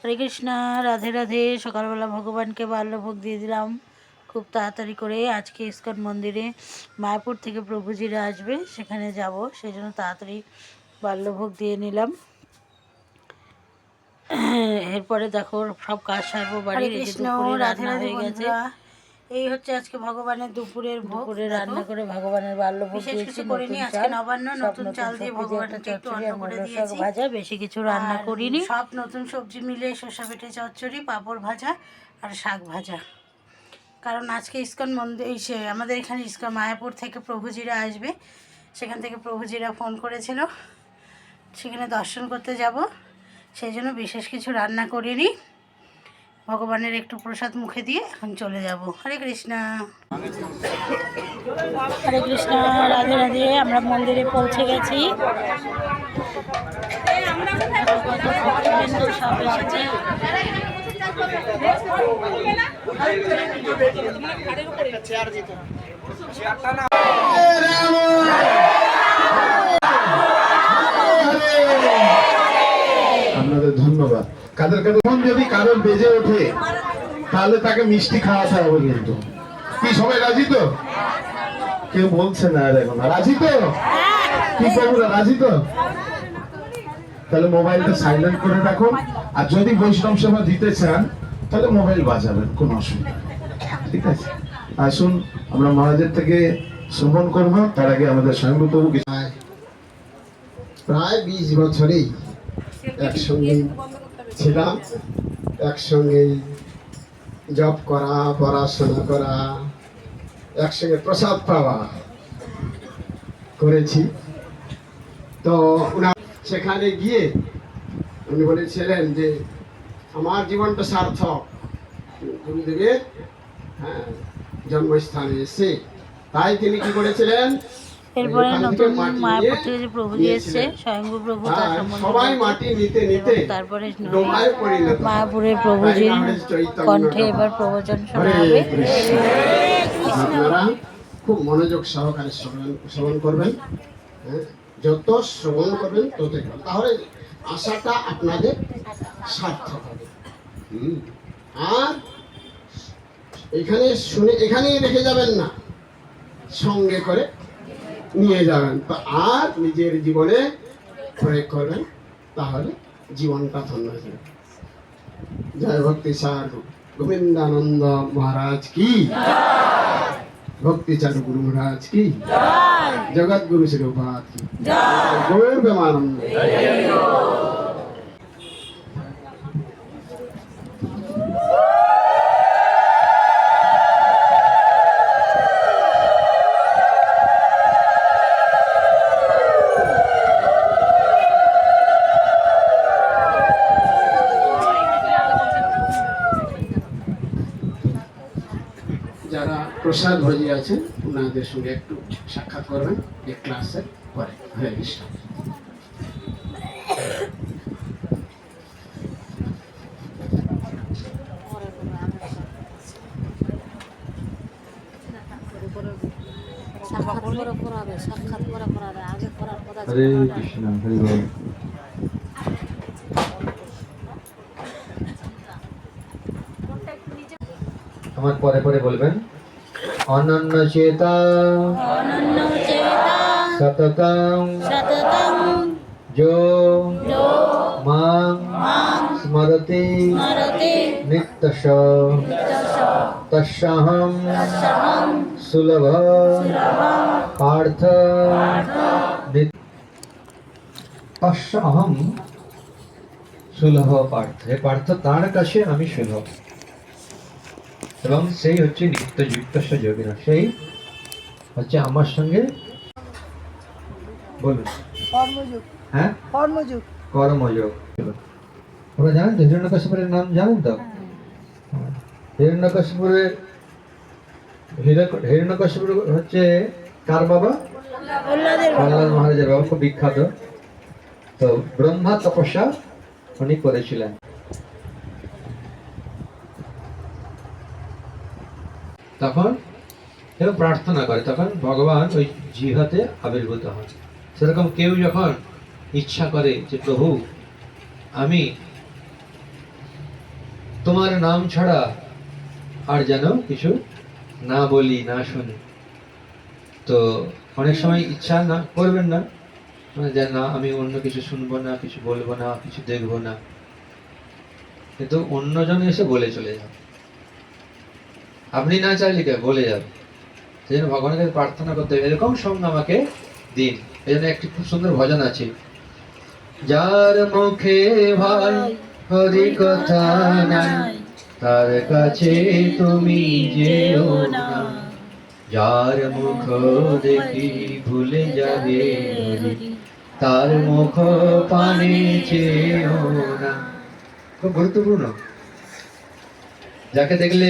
হরে কৃষ্ণা রাধে রাধে। সকালবেলা ভগবানকে বাল্যভোগ দিয়ে দিলাম। খুব তাড়াতাড়ি করে আজকে ইস্কন মন্দিরে মায়াপুর থেকে প্রভুজিরা আসবে সেখানে যাব। সেই জন্য তাড়াতাড়ি বাল্যভোগ দিয়ে নিলাম। এরপরে দেখো সব কাজ সারবো বাড়ি রেখে রাধে রাধে হয়ে গেছে। এই হচ্ছে আজকে ভগবানের দুপুরের ভোগ। দুপুরে রান্না করে ভগবানের বাল্যভোগ বিশেষ কিছু করিনি, আজকে নবান্ন, নতুন চাল দিয়ে একটু করে দিয়েছি। ভাজা বেশি কিছু রান্না করিনি। সব নতুন সবজি মিলে শসা পেটে চচ্চড়ি পাঁপড় ভাজা আর শাক ভাজা। কারণ আজকে ইস্কন মন্দির এই সে আমাদের এখানে ইস্কন মায়াপুর থেকে প্রভুজিরা আসবে। সেখান থেকে প্রভুজিরা ফোন করেছিল। সেখানে দর্শন করতে যাব। সেই জন্য বিশেষ কিছু রান্না করিনি। ভগবানের একটু প্রসাদ মুখে দিয়ে এখন চলে যাব। হরে কৃষ্ণা। হরে কৃষ্ণ রাধে রাধে আমরা মন্দিরে পৌঁছে গেছি। আপনাদের ধন্যবাদ। কাদের কাদের যদি কারোর বেজে ওঠে, তাহলে তাকে মিষ্টি খাওয়াতে হবে কিন্তু। কি, সবাই রাজি তো? কেউ বলছে না এখন। রাজি তো? কি বলব রাজি তো? তাহলে মোবাইলটা সাইলেন্ট করে রাখুন। আর যদি বৈষ্ণব সেবা দিতে চান, তাহলে মোবাইল বাজাবেন, কোনো অসুবিধা ঠিক আছে? আসুন, আমরা মহারাজের থেকে শ্রবণ করব। তার আগে আমাদের স্বয়ংভূতবাবু কিছু প্রায় বিশ বছরেই একসঙ্গেই ছিলাম। একসঙ্গেই জব করা, পড়াশোনা করা, একসঙ্গে প্রসাদ পাওয়া করেছি। তো উনার সেখানে গিয়ে উনি বলেছিলেন যে, আমার জীবনটা সার্থক। গুরুদেবের হ্যাঁ জন্মস্থানে এসে। তাই তিনি কি করেছিলেন? এরপরে নতুন মায়াপুর থেকে যে প্রভুজি এসছে। স্বয়ংভূ প্রভু তার সম্বন্ধে তারপরে হয়। মায়াপুরের প্রভুজির কণ্ঠে এবার প্রবচন শোনা হবে। খুব মনোযোগ সহকারে শ্রবণ করবেন। হ্যাঁ, যত শ্রবণ করবেন ভালো। তাহলে আশাটা আপনাদের সার্থক হবে। আর এখানে শুনে এখানেই রেখে যাবেন না। সঙ্গে করে নিয়ে যাবেন। তো আর নিজের জীবনে প্রয়োগ করবেন তাহলে জীবনটা ধন্য হয়ে যাবে। জয় ভক্তি সার গোবিন্দানন্দ মহারাজ কি? ভক্তি চারু গুরু মহারাজ কি? জগৎ গুরু শিরোপাত কি? গৌর প্রেমানন্দ যারা প্রসাদ ভোজি আছেন ওনাদের সঙ্গে একটু সাক্ষাৎ করবেন এই ক্লাসের পরে। হরে কৃষ্ণ সাক্ষাৎ করে করাবে সাক্ষাৎ করে করাবে আগে করার কথা হরে কৃষ্ণ হরি বল। আমার পরে পরে বলবেন। অনন্য চেতা। সততং। যো। মাং। স্মরতি। নিত্যশ। তস্যাহম তস্যাহং সুলভ। পার্থ। অহম সুলভ পার্থ। পার্থ তার কাছে আমি সুলভ। এবং সেই হচ্ছে নিত্যযুক্ত যোগিনা সেই হচ্ছে আমার সঙ্গে বলুন। কর্মযুগ। হ্যাঁ? কর্মযুগ। কর্মযোগ। ওরা জানেন তো হিরণ্যকশিপুরের নাম জানেন তো? হিরণ্যকশিপুর হচ্ছে কার বাবা। প্রহ্লাদ মহারাজের বাবা খুব বিখ্যাত। তো ব্রহ্মা তপস্যা উনি করেছিলেন। তখন কেউ প্রার্থনা করে, তখন ভগবান ওই জিহাতে আবির্ভূত হন। সেরকম কেউ যখন ইচ্ছা করে যে, প্রভু, আমি তোমার নাম ছাড়া আর যেন কিছু না বলি, না শুনি। তো অনেক সময় ইচ্ছা না, করবেন না। মানে যে, না, আমি অন্য কিছু শুনব না, কিছু বলব না, কিছু দেখব না। কিন্তু অন্যজন এসে বলে চলে যাবে আপনি না চাইলে কে বলে যাবে। সেই জন্য ভগবানের কাছে প্রার্থনা করতে হবে। এরকম সঙ্গ আমাকে দিন। এই জন্য একটি খুব সুন্দর ভজন আছে। যার মুখে ভাই হরি কথা নাই, তার কাছে তুমি যেও না। যার মুখ দেখি ভুলে যাবে তার মুখ পানে চেয়েও না। খুব গুরুত্বপূর্ণ। যাকে দেখলে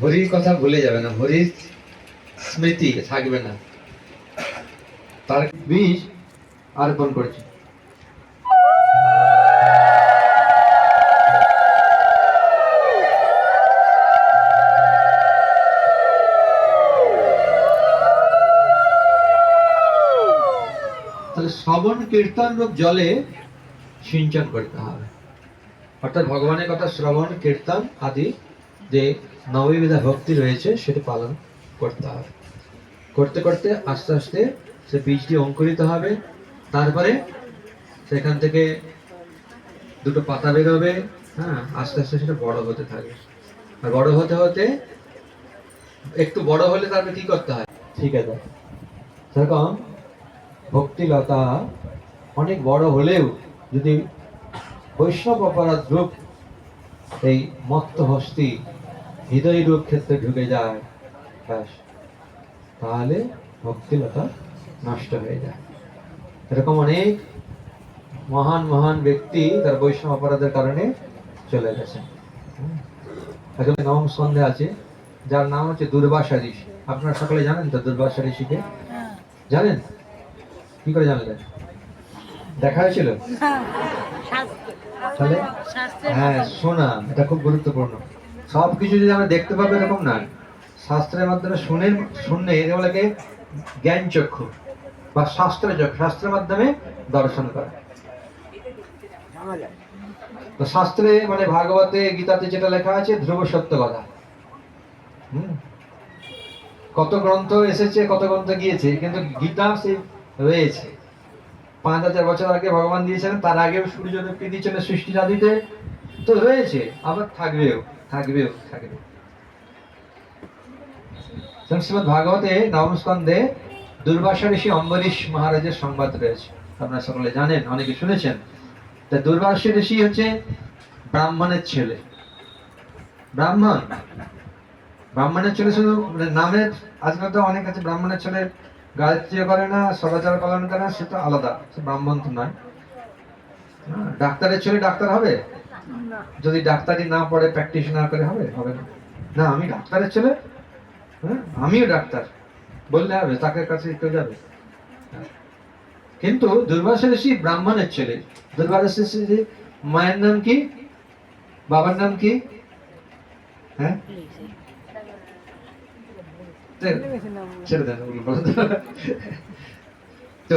হরির কথা ভুলে যাবে না, হরির স্মৃতি থাকবে না। তার বীজ অর্পণ করছে। তাহলে শ্রবণ, কীর্তন রূপ জলে সিঞ্চন করতে হবে। অর্থাৎ ভগবানের কথা শ্রবণ, কীর্তন আদি যে নববিধা ভক্তি রয়েছে, সেটা পালন করতে হবে। করতে করতে আস্তে আস্তে সে বীজটি অঙ্কুরিত হবে। তারপরে সেখান থেকে দুটো পাতা বেরোবে হ্যাঁ আস্তে আস্তে সেটা বড় হতে থাকে আর বড় হতে হতে একটু বড় হলে তারপরে কি করতে হয়? ঠিক আছে। সেরকম ভক্তিলতা অনেক বড় হলেও যদি বৈষ্ণব অপরাধ রূপ এই মত্ত হস্তি হৃদয় রূপ ক্ষেত্রে ঢুকে যায় ব্যাস তাহলে ভক্তিলতা নষ্ট হয়ে যায়। এরকম অনেক মহান মহান ব্যক্তি তার বৈষ্ণব অপরাধের কারণে চলে গেছেন। একজন নবম সন্ধে আছে যার নাম হচ্ছে দুর্বাসা ঋষি। আপনারা সকলে জানেন তো দুর্বাসা ঋষিকে? জানেন? কি করে জানলেন? দেখা হয়েছিল? তাহলে হ্যাঁ শোনা এটা খুব গুরুত্বপূর্ণ। সব কিছু যদি আমরা দেখতে পাবো এরকম না, শাস্ত্রের মাধ্যমে শুনে এটা বলে জ্ঞান চক্ষু বা শাস্ত্র চক্ষু শাস্ত্রের মাধ্যমে দর্শন করা। তো শাস্ত্রে মানে ভাগবতে, গীতাতে যেটা লেখা আছে, ধ্রুব সত্য কথা। কত গ্রন্থ এসেছে, কত গ্রন্থ গিয়েছে, কিন্তু গীতা সে রয়েছে। পাঁচ হাজার বছর আগে ভগবান দিয়েছিলেন তার আগেও সূর্য দিয়েছিলেন সৃষ্টি জাতিতে তো রয়েছে, আবার থাকবেও। থাকবে। ভাগবতে ঋষি অম্বরীশ মহারাজের সংবাদ রয়েছে। আপনারা সকলে জানেন অনেকে শুনেছেন। তা ঋষি হচ্ছে ব্রাহ্মণের ছেলে। ব্রাহ্মণ? ব্রাহ্মণের ছেলে শুধু মানে নামের আজকাল তো অনেক আছে ব্রাহ্মণের ছেলে গায়ত্রী করে না সদাচার পালন করে না সে তো আলাদা সে ব্রাহ্মণ তো নয়। হ্যাঁ, ডাক্তারের ছেলে ডাক্তার হবে? যদি ডাক্তারি না পড়ে প্র্যাকটিস না করে, হবে? হবে না। না, আমি ডাক্তারের ছেলে। হ্যাঁ আমিও ডাক্তার। বললে হবে, তাকে কাছে কেউ যাবে। কিন্তু দুর্বাসা ঋষি ব্রাহ্মণের ছেলে। দুর্বাসা ঋষি মায়ের নাম কি? বাবার নাম কি? হ্যাঁ? ছেড়ে দেন তো।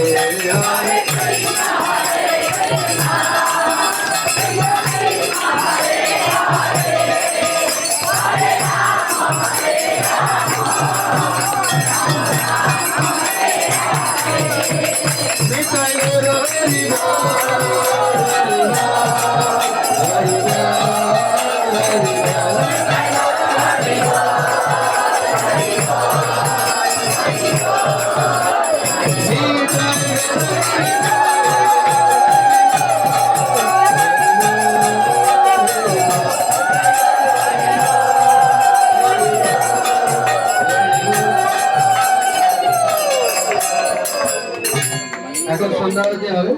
এখন সন্ধ্যা আরতি হবে।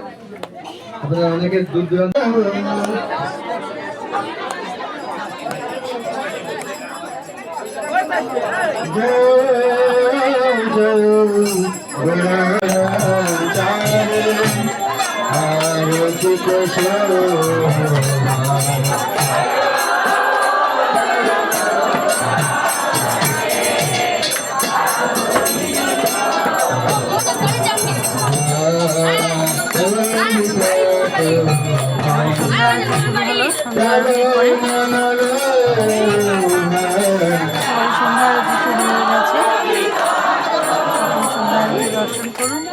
আপনারা অনেকে দূর দূরান্ত হলো সন্ধ্যা দর্শন করুন।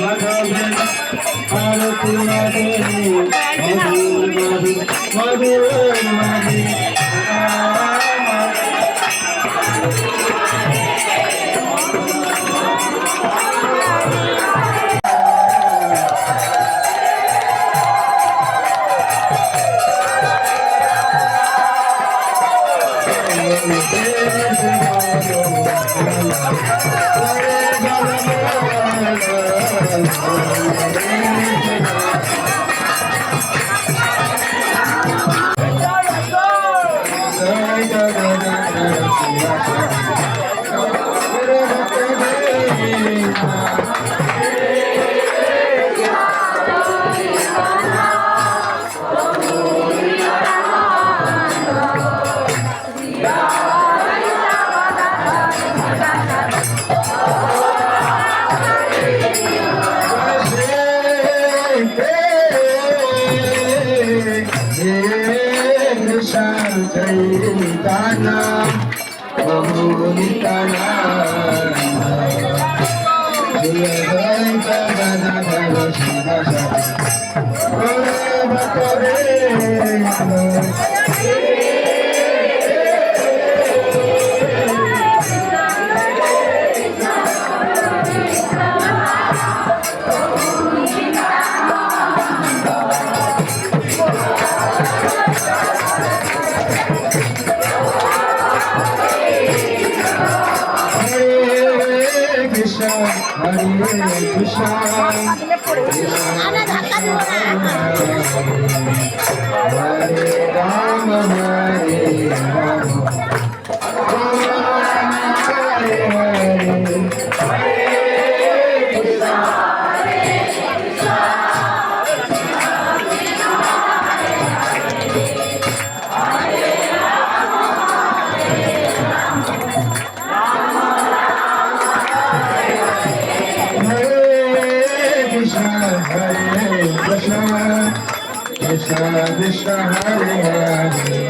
লাগাবেন আর তোমাকে মধুর মাধি মধুর মাধি Thank you. Oh. Thank you. Hare Hare Hare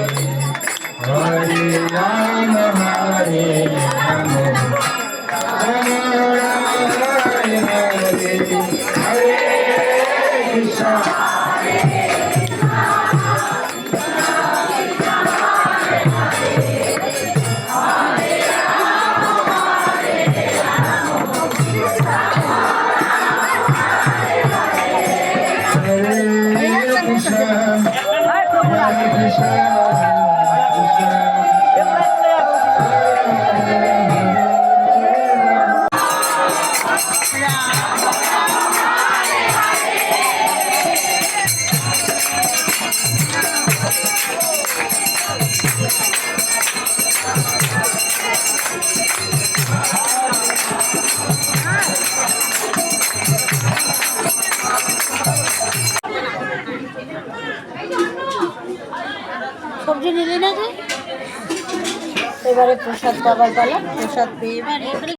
এবারে প্রসাদ পেয়ে এবারে